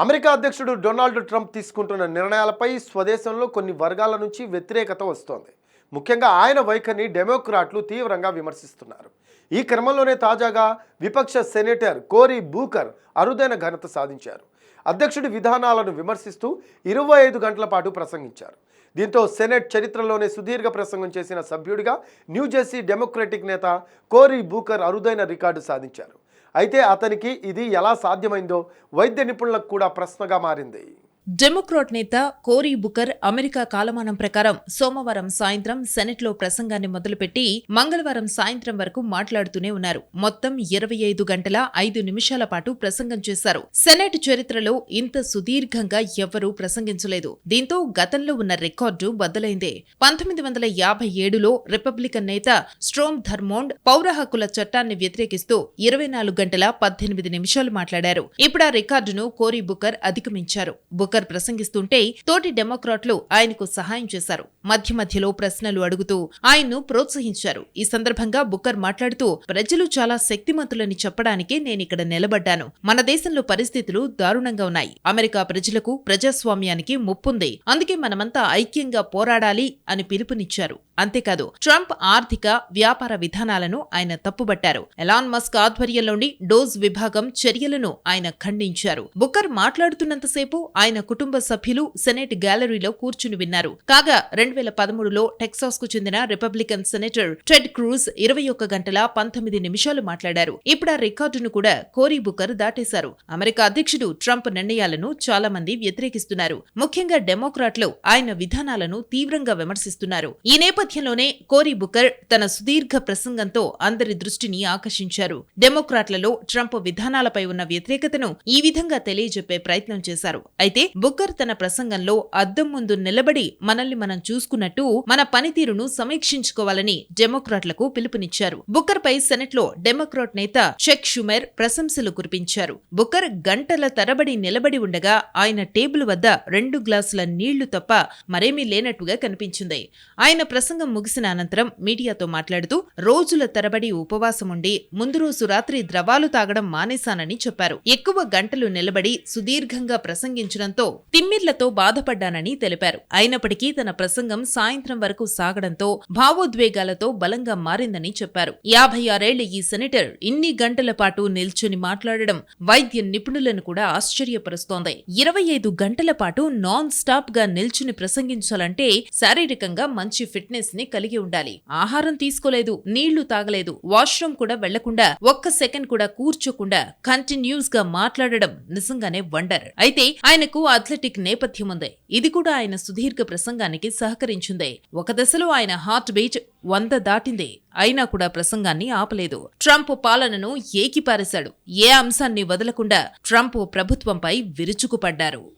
America అధ్యక్షుడు Donald Trump తీసుకుంటున్న నిర్ణయాలపై స్వదేశంలో కొన్ని వర్గాల నుంచి వ్యతిరేకత వస్తోంది. ముఖ్యంగా ఆయన వైఖరిని డెమోక్రాట్లు తీవ్రంగా విమర్శిస్తున్నారు. ఈ క్రమంలోనే తాజాగా విపక్ష సెనేటర్ కోరీ బూకర్ అరుదైన ఘనత సాధించారు. అధ్యక్షుడి విధానాలను విమర్శిస్తూ ఇరవై ఐదు గంటల పాటు ప్రసంగించారు. దీంతో సెనెట్ చరిత్రలోనే సుదీర్ఘ ప్రసంగం చేసిన సభ్యుడిగా న్యూజెర్సీ డెమోక్రటిక్ నేత కోరీ బూకర్ అరుదైన రికార్డు సాధించారు. అయితే అతనికి ఇది ఎలా సాధ్యమైందో వైద్య నిపుణులకు కూడా ప్రశ్నగా మారింది. డెమోక్రాట్ నేత కోరీ బుకర్ అమెరికా కాలమానం ప్రకారం సోమవారం సాయంత్రం సెనెట్లో ప్రసంగాన్ని మొదలుపెట్టి మంగళవారం సాయంత్రం వరకు మాట్లాడుతూనే ఉన్నారు. మొత్తం ఇరవై ఐదు గంటల ఐదు నిమిషాల పాటు ప్రసంగం చేశారు. సెనెట్ చరిత్రలో ఇంత సుదీర్ఘంగా ఎవ్వరూ ప్రసంగించలేదు. దీంతో గతంలో ఉన్న రికార్డు బద్దలైందే. పంతొమ్మిది వందల యాభై ఏడులో రిపబ్లికన్ నేత స్ట్రోమ్ ధర్మోండ్ పౌర హక్కుల చట్టాన్ని వ్యతిరేకిస్తూ ఇరవై నాలుగు గంటల పద్దెనిమిది నిమిషాలు మాట్లాడారు. ఇప్పుడు ఆ రికార్డును కోరీ బుకర్ అధిగమించారు. బుకర్ ప్రసంగిస్తుంటే తోటి డెమోక్రాట్లు ఆయనకు సహాయం చేశారు. మధ్య మధ్యలో ప్రశ్నలు అడుగుతూ ఆయన్ను ప్రోత్సహించారు. ఈ సందర్భంగా బుకర్ మాట్లాడుతూ ప్రజలు చాలా శక్తిమంతులని చెప్పడానికే నేనిక్కడ నిలబడ్డాను. మన దేశంలో పరిస్థితులు దారుణంగా ఉన్నాయి. అమెరికా ప్రజలకు ప్రజాస్వామ్యానికి ముప్పుంది. అందుకే మనమంతా ఐక్యంగా పోరాడాలి అని పిలుపునిచ్చారు. అంతేకాదు ట్రంప్ ఆర్థిక వ్యాపార విధానాలను ఆయన తప్పుబట్టారు. ఎలాన్ మస్క్ ఆధ్వర్యంలోని డోజ్ విభాగం చర్యలను ఆయన ఖండించారు. బుకర్ మాట్లాడుతున్నంతసేపు ఆయన కుటుంబ సభ్యులు సెనేట్ గ్యాలరీలో కూర్చుని విన్నారు. కాగా రెండు వేల పదమూడులో టెక్సాస్కు చెందిన రిపబ్లికన్ సెనేటర్ టెడ్ క్రూజ్ ఇరవై ఒక్క గంటల పంతొమ్మిది నిమిషాలు మాట్లాడారు. ఇప్పుడు ఆ రికార్డును కూడా కోరీ బుకర్ దాటేశారు. అమెరికా అధ్యక్షుడు ట్రంప్ నిర్ణయాలను చాలా మంది వ్యతిరేకిస్తున్నారు. ముఖ్యంగా డెమోక్రాట్లు ఆయన విధానాలను తీవ్రంగా విమర్శిస్తున్నారు. ఈ నేపథ్యంలోనే కోరీ బుకర్ తన సుదీర్ఘ ప్రసంగంతో అందరి దృష్టిని ఆకర్షించారు. డెమోక్రాట్లలో ట్రంప్ విధానాలపై ఉన్న వ్యతిరేకతను ఈ విధంగా తెలియజెప్పే ప్రయత్నం చేశారు. అయితే బుకర్ తన ప్రసంగంలో అద్దం ముందు నిలబడి మనల్ని మనం చూసుకున్నట్టు మన పనితీరును సమీక్షించుకోవాలని డెమోక్రాట్లకు పిలుపునిచ్చారు. బుకర్ పై సెనెట్లో డెమోక్రాట్ నేత చెక్ షుమెర్ ప్రశంసలు కురిపించారు. బుకర్ గంటల తరబడి నిలబడి ఉండగా ఆయన టేబుల్ వద్ద రెండు గ్లాసుల నీళ్ళు తప్ప మరేమీ లేనట్టుగా కనిపించింది. ఆయన ప్రసంగ ముగిసిన అనంతరం మీడియాతో మాట్లాడుతూ రోజుల తరబడి ఉపవాసం ఉండి ముందు రోజు రాత్రి ద్రవాలు తాగడం మానేశానని చెప్పారు. ఎక్కువ గంటలు నిలబడి సుదీర్ఘంగా ప్రసంగించడంతో తిమ్మిర్లతో బాధపడ్డానని తెలిపారు. అయినప్పటికీ తన ప్రసంగం సాయంత్రం వరకు సాగడంతో భావోద్వేగాలతో బలంగా మారిందని చెప్పారు. యాభై ఆరేళ్ళ ఈ సెనేటర్ ఇన్ని గంటల పాటు నిల్చుని మాట్లాడడం వైద్య నిపుణులను కూడా ఆశ్చర్యపరుస్తోంది. ఇరవై ఐదు గంటల పాటు నాన్ స్టాప్గా నిల్చుని ప్రసంగించాలంటే శారీరకంగా మంచి ఫిట్నెస్ ఫిట్నెస్ని కలిగి ఉండాలి. ఆహారం తీసుకోలేదు నీళ్ళు తాగలేదు వాష్రూమ్ కూడా వెళ్ళకుండా ఒక్క సెకండ్ కూడా కూర్చోకుండా కంటిన్యూస్గా మాట్లాడడం నిజంగానే వండర్. అయితే ఆయనకు అథ్లెటిక్ నేపథ్యం ఉంది. ఇది కూడా ఆయన సుదీర్ఘ ప్రసంగానికి సహకరించింది. ఒక దశలో ఆయన హార్ట్ బీట్ వంద దాటింది. అయినా కూడా ప్రసంగాన్ని ఆపలేదు. ట్రంప్ పాలనను ఏకిపారేశాడు. ఏ అంశాన్ని వదలకుండా ట్రంప్ ప్రభుత్వంపై విరుచుకుపడ్డారు.